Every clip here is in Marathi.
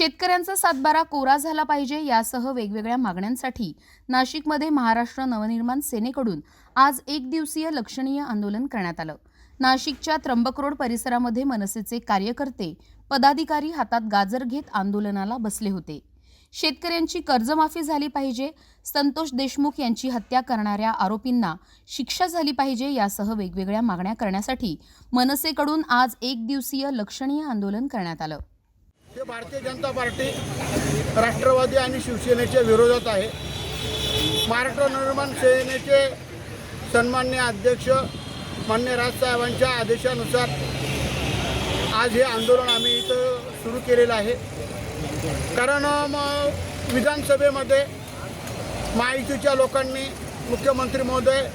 शेतकऱ्यांचा सातबारा कोरा झाला पाहिजे यासह वेगवेगळ्या मागण्यांसाठी नाशिकमध्ये महाराष्ट्र नवनिर्माण सेनेकडून आज एक दिवसीय लक्षणीय आंदोलन करण्यात आलं. नाशिकच्या त्र्यंबक रोड परिसरामध्ये मनसेचे कार्यकर्ते पदाधिकारी हातात गाजर घेत आंदोलनाला बसले होते. शेतकऱ्यांची कर्जमाफी झाली पाहिजे संतोष देशमुख यांची हत्या करणाऱ्या आरोपींना शिक्षा झाली पाहिजे यासह वेगवेगळ्या मागण्या करण्यासाठी मनसेकडून आज एक दिवसीय लक्षणीय आंदोलन करण्यात आलं. हे भारतीय जनता पार्टी राष्ट्रवादी आणि शिवसेनेच्या विरोधात आहे. महाराष्ट्र नवनिर्माण सेनेचे सन्मान्य अध्यक्ष मान्य राजसाहेबांच्या आदेशानुसार आज हे आंदोलन आम्ही इथं सुरू केलेलं आहे. कारण मग विधानसभेमध्ये महायुतीच्या लोकांनी मुख्यमंत्री महोदय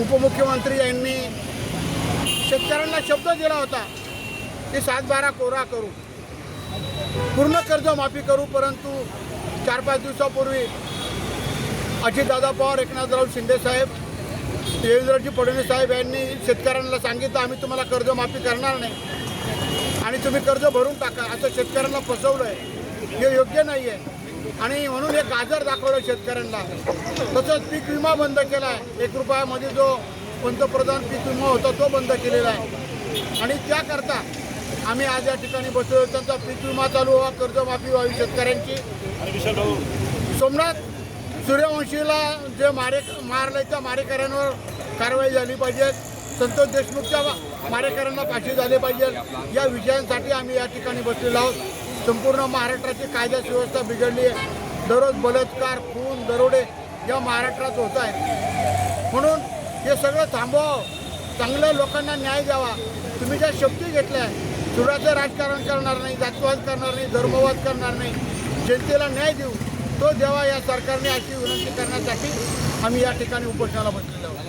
उपमुख्यमंत्री यांनी शेतकऱ्यांना शब्द दिला होता की सातबारा कोरा करू. पूर्ण कर्जमाफी करू परंतु चार पाच दिवसापूर्वी अजितदादा पवार एकनाथराव शिंदेसाहेब देवेंद्रजी फडणवीस साहेब यांनी शेतकऱ्यांना सांगितलं आम्ही तुम्हाला कर्जमाफी करणार नाही आणि तुम्ही कर्ज भरून टाका. असं शेतकऱ्यांना फसवलं आहे हे योग्य नाही आहे आणि म्हणून हे गाजर दाखवलं शेतकऱ्यांना. तसंच पीक विमा बंद केला आहे एक रुपयामध्ये जो पंतप्रधान पीक विमा होता तो बंद केलेला आहे. आणि त्याकरता आम्ही आज या ठिकाणी बसलो. त्यांचा पीक विमा चालू व्हावा कर्जमाफी व्हावी शेतकऱ्यांची. सोमनाथ सूर्यवंशीला जे मारे मारले त्या मारेकऱ्यांवर कारवाई झाली पाहिजे. संतोष देशमुखच्या मारेकऱ्यांना फाशी झाली पाहिजे. या विषयांसाठी आम्ही या ठिकाणी बसलेलो आहोत. संपूर्ण महाराष्ट्राची कायदा सुव्यवस्था बिघडली आहे. दररोज बलात्कार खून दरोडे या महाराष्ट्रात होत आहे म्हणून हे सगळं थांबवावं. चांगल्या लोकांना न्याय द्यावा. तुम्ही ज्या शक्ती घेतल्या चुराचं राजकारण करणार नाही जातवाद करणार नाही धर्मवाद करणार नाही. जनतेला न्याय देऊ तो द्यावा या सरकारने अशी विनंती करण्यासाठी आम्ही या ठिकाणी उपोषणाला बसलेलो आहोत.